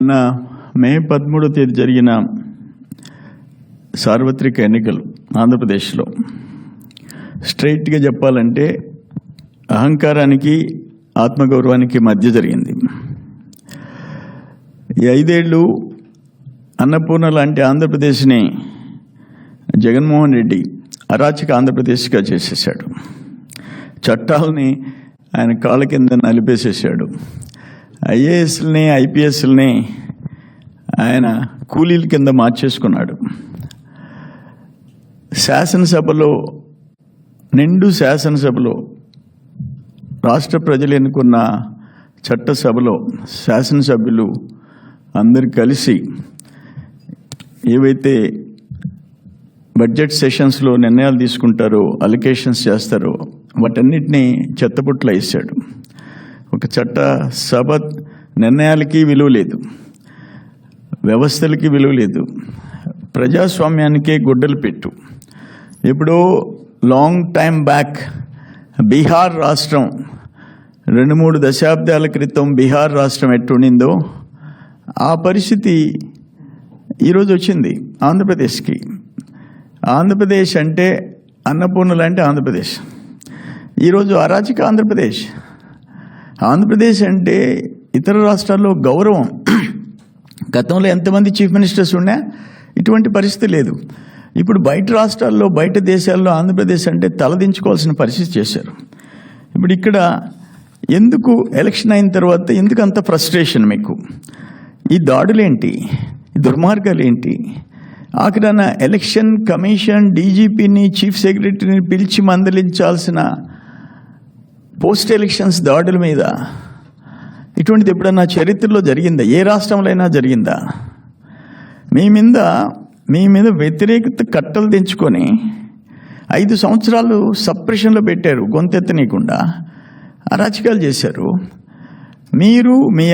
నిన్న మే పదమూడో తేదీ జరిగిన సార్వత్రిక ఎన్నికలు ఆంధ్రప్రదేశ్లో. స్ట్రైట్గా చెప్పాలంటే అహంకారానికి ఆత్మగౌరవానికి మధ్య జరిగింది. ఈ ఐదేళ్ళు అన్నపూర్ణ లాంటి ఆంధ్రప్రదేశ్ని జగన్మోహన్ రెడ్డి అరాచక ఆంధ్రప్రదేశ్గా చేసేసాడు చట్టాలని ఆయన కాళ్ళ కింద నలిపేసేసాడు ఐఏఎస్ని ఐపీఎస్ని ఆయన కూలీల కింద మార్చేసుకున్నాడు. శాసనసభలో నిండు శాసనసభలో రాష్ట్ర ప్రజలు ఎన్నుకున్న చట్టసభలో శాసనసభ్యులు అందరు కలిసి ఏవైతే బడ్జెట్ సెషన్స్లో నిర్ణయాలు తీసుకుంటారో అలికేషన్స్ చేస్తారో వాటన్నిటినీ చెత్తపుట్లో వేసాడు. ఒక చట్ట సభ నిర్ణయాలకి విలువ లేదు వ్యవస్థలకి విలువ లేదు ప్రజాస్వామ్యానికే గుడ్డలు పెట్టు. ఇప్పుడు లాంగ్ టైం బ్యాక్ బీహార్ రాష్ట్రం రెండు మూడు దశాబ్దాల క్రితం బీహార్ రాష్ట్రం ఎట్టుండిందో ఆ పరిస్థితి ఈరోజు వచ్చింది ఆంధ్రప్రదేశ్కి. ఆంధ్రప్రదేశ్ అంటే అన్నపూర్ణ లాంటి ఆంధ్రప్రదేశ్. ఈరోజు అరాచక ఆంధ్రప్రదేశ్. ఆంధ్రప్రదేశ్ అంటే ఇతర రాష్ట్రాల్లో గౌరవం. గతంలో ఎంతమంది చీఫ్ మినిస్టర్స్ ఉన్నా ఇటువంటి పరిస్థితి లేదు. ఇప్పుడు బయట రాష్ట్రాల్లో బయట దేశాల్లో ఆంధ్రప్రదేశ్ అంటే తలదించుకోవాల్సిన పరిస్థితి చేశారు. ఇప్పుడు ఇక్కడ ఎందుకు ఎలక్షన్ అయిన తర్వాత ఎందుకు అంత ఫ్రస్ట్రేషన్ మీకు? ఈ దాడులేంటి? ఈ దుర్మార్గాలు ఏంటి ఆఖరన ఎలక్షన్ కమిషన్ డీజీపీని చీఫ్ సెక్రటరీని పిలిచి మందలించాల్సిన పోస్ట్ ఎలక్షన్స్ దాడుల మీద ఇటువంటిది ఎప్పుడన్నా చరిత్రలో జరిగిందా? ఏ రాష్ట్రంలో అయినా జరిగిందా? మీ మీద మీ మీద వ్యతిరేకత కట్టలు తెంచుకొని ఐదు సంవత్సరాలు సప్రెషన్లో పెట్టారు గొంతెత్తనీయకుండా. అరాచకాలు చేశారు. మీరు మీ